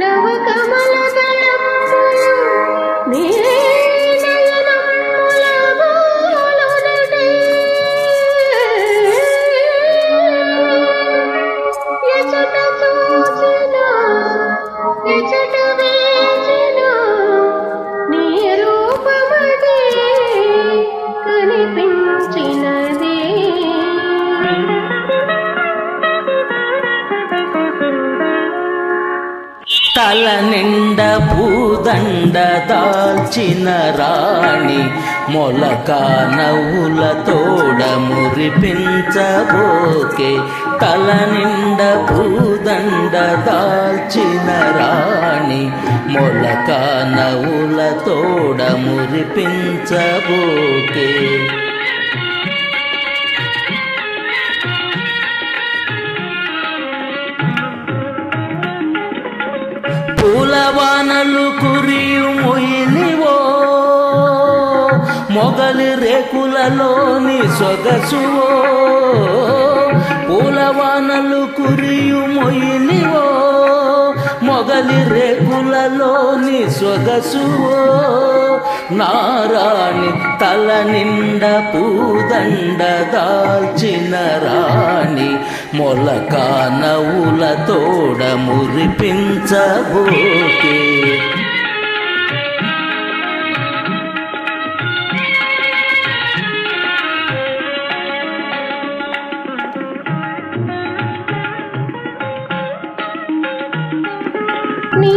प्रणव कमल తల నిండ పూదండ దాల్చిన రాణి మొలక నవ్వుల తోడ మురిపించబోకే. తల నిండ పూదండ దాల్చిన రాణి మొలక నవ్వుల తోడ మురిపించబోకే. పూలవానలు కురియు మొయిలివో మొగలి రేకులలోని సొగసువో. పూలవానలు కురియు మొయిలివో మొగలి రేకులలోని సొగసువో. నారాణి తల నిండ పూదండ దాల్చిన మొలక నవ్వుల తోడ మురిపించబోకే. నీ